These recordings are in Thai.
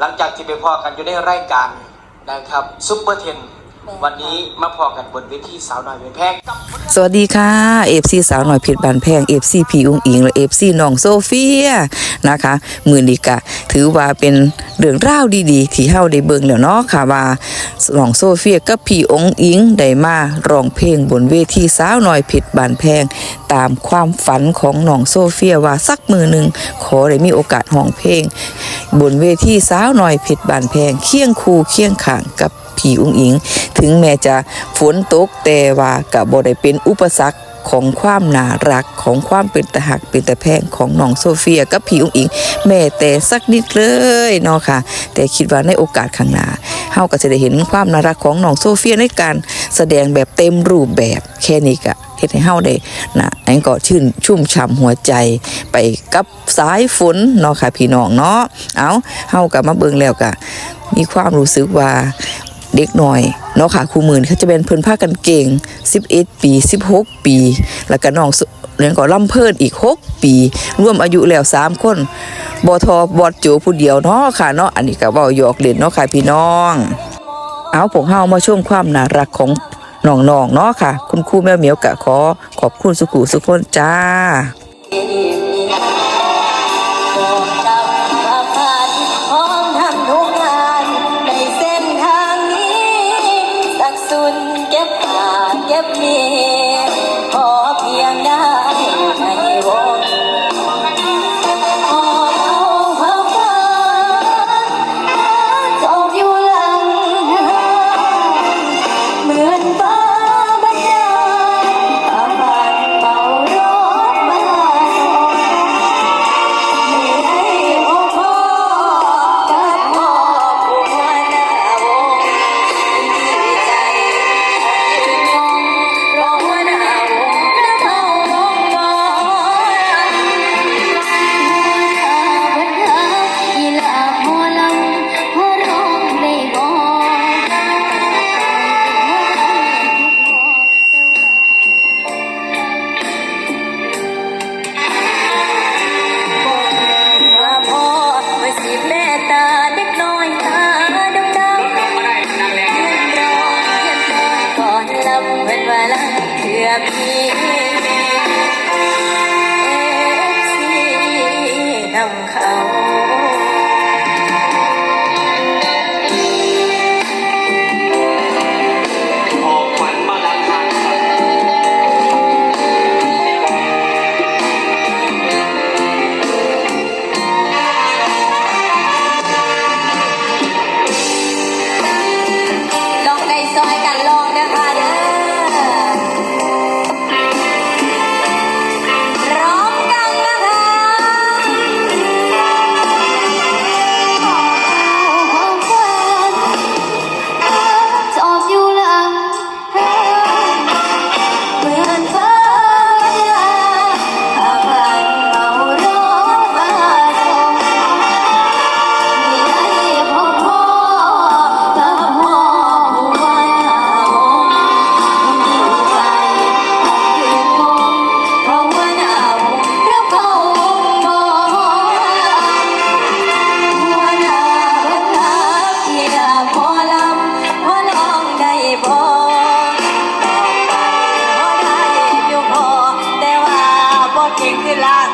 หลังจากที่ไปพอกันอยู่ในรายการนะครับซุปเปอร์เทนวันนี้มาพอกันบนเวทีสาวน้อยเป็นแพงกับ สวัสดีค่ะเอฟซีสาวหน่อยเพชรบานแพงเอฟซีพีอุ้งอิงและเอฟซีน้องโซเฟียนะคะมือนี้กะถือว่าเป็นเรื่องราวดีๆ ที่เฮาได้เบิ่งแล้วเนาะค่ะว่าน้องโซเฟียกับพี่องค์อิงได้มาร้องเพลงบนเวทีสาวหน่อยเพชรบานแพง ตามความฝันของน้องโซเฟียว่าสักมือหนึ่งขอได้มีโอกาสร้องเพลง บนเวทีสาวหน่อยเพชรบานแพงเคียงคู่เคียงข้างกับ ผีอุ้งอิง ถึงแม้จะฝนตกแต่ว่ากับบ่ได้เป็นอุปสรรคของความน่ารักของความเป็นตะหักเป็นตะแพงของน้องโซเฟียกับผีอุ้งอิง แม้แต่สักนิดเลยเนาะค่ะ แต่คิดว่าในโอกาสข้างหน้าเฮาก็จะได้เห็นความน่ารักของน้องโซเฟียในการแสดงแบบเต็มรูปแบบแค่นี้ก็เฮ็ดให้เฮาได้นะอันก็ชื่นชุ่มฉ่ำหัวใจไปกับสายฝนเนาะค่ะพี่น้องเนาะเอาเฮาก็มาเบิ่งแล้วก็มีความรู้สึกว่า เด็กหน่อยเนาะค่ะครูหมื่นเขาจะเป็นเพิ่นพากันเก่ง11 ปี 16 ปี แล้วก็น้องเรียนก็ล่ำเพิ่นอีก 6 ปี รวมอายุแล้ว 3 คนบอทบอดโจผู้เดียวเนาะค่ะเนาะอันนี้ก็เว้าหยอกเล่นเนาะค่ะพี่น้อง เอาพวกเฮามาชมความน่ารักของน้องๆเนาะค่ะ คุณครูแมวเหมียวกะขอขอบคุณสุขุสุขคนจ้า บ่เก่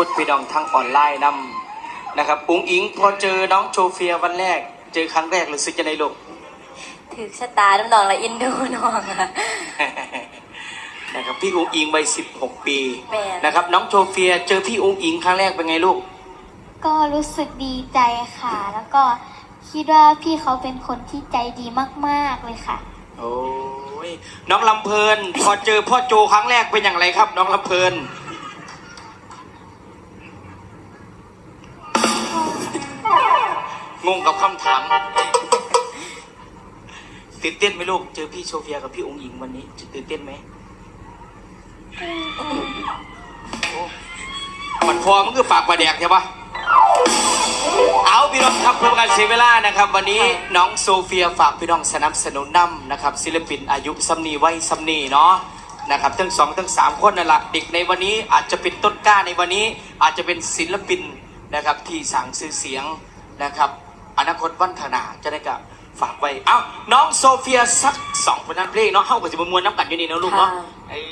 พระคุณค่ะขอบพระคุณพี่น้องทั้งออนไลน์นำนะครับอุ้งอิงพอเจอน้องโชเฟียวันแรก เจอครั้งแรกรู้สึกจะในโลกถือชะตาน้ำนองและอินดูน้องอะ นะครับพี่อุ้งอิงวัย16 ปีแม่ นะครับน้องโชเฟียเจอพี่อุ้งอิงครั้งแรกเป็นไงลูก ก็รู้สึกดีใจค่ะ แล้วก็คิดว่าพี่เขาเป็นคนที่ใจดีมากๆเลยค่ะ โอ้ยน้องลำเพลินพอเจอพ่อโจครั้งแรกเป็นอย่างไรครับ น้องลำเพลิน งงกับคำถามตื่นเต้นไหมลูก เจอพี่โชเฟียกับพี่องค์หญิงวันนี้ตื่นเต้นไหมโอ้มันพอมันคือปากปลาแดกใช่ปะเอาพี่น้องครับเพื่อการเสียเวลานะครับ วันนี้น้องโซเฟียฝากพี่น้องสนับสนุนนำนะครับศิลปินอายุซัมนีไว้ซัมนีเนาะนะครับทั้งสองทั้งสามคนนั่นแหละเด็กในวันนี้อาจจะเป็นต้นกล้าในวันนี้อาจจะเป็นศิลปินนะครับที่สั่งซื้อเสียงนะครับ อนาคตวันข้างหน้าจะได้กับฝากไว้ เอ้า น้องโซเฟียสักสองผลงานเพลงเนาะเข้ากับสิบมวลน้ำกันอยู่นี่เนาะลูกเนาะค่ะ เอ้ย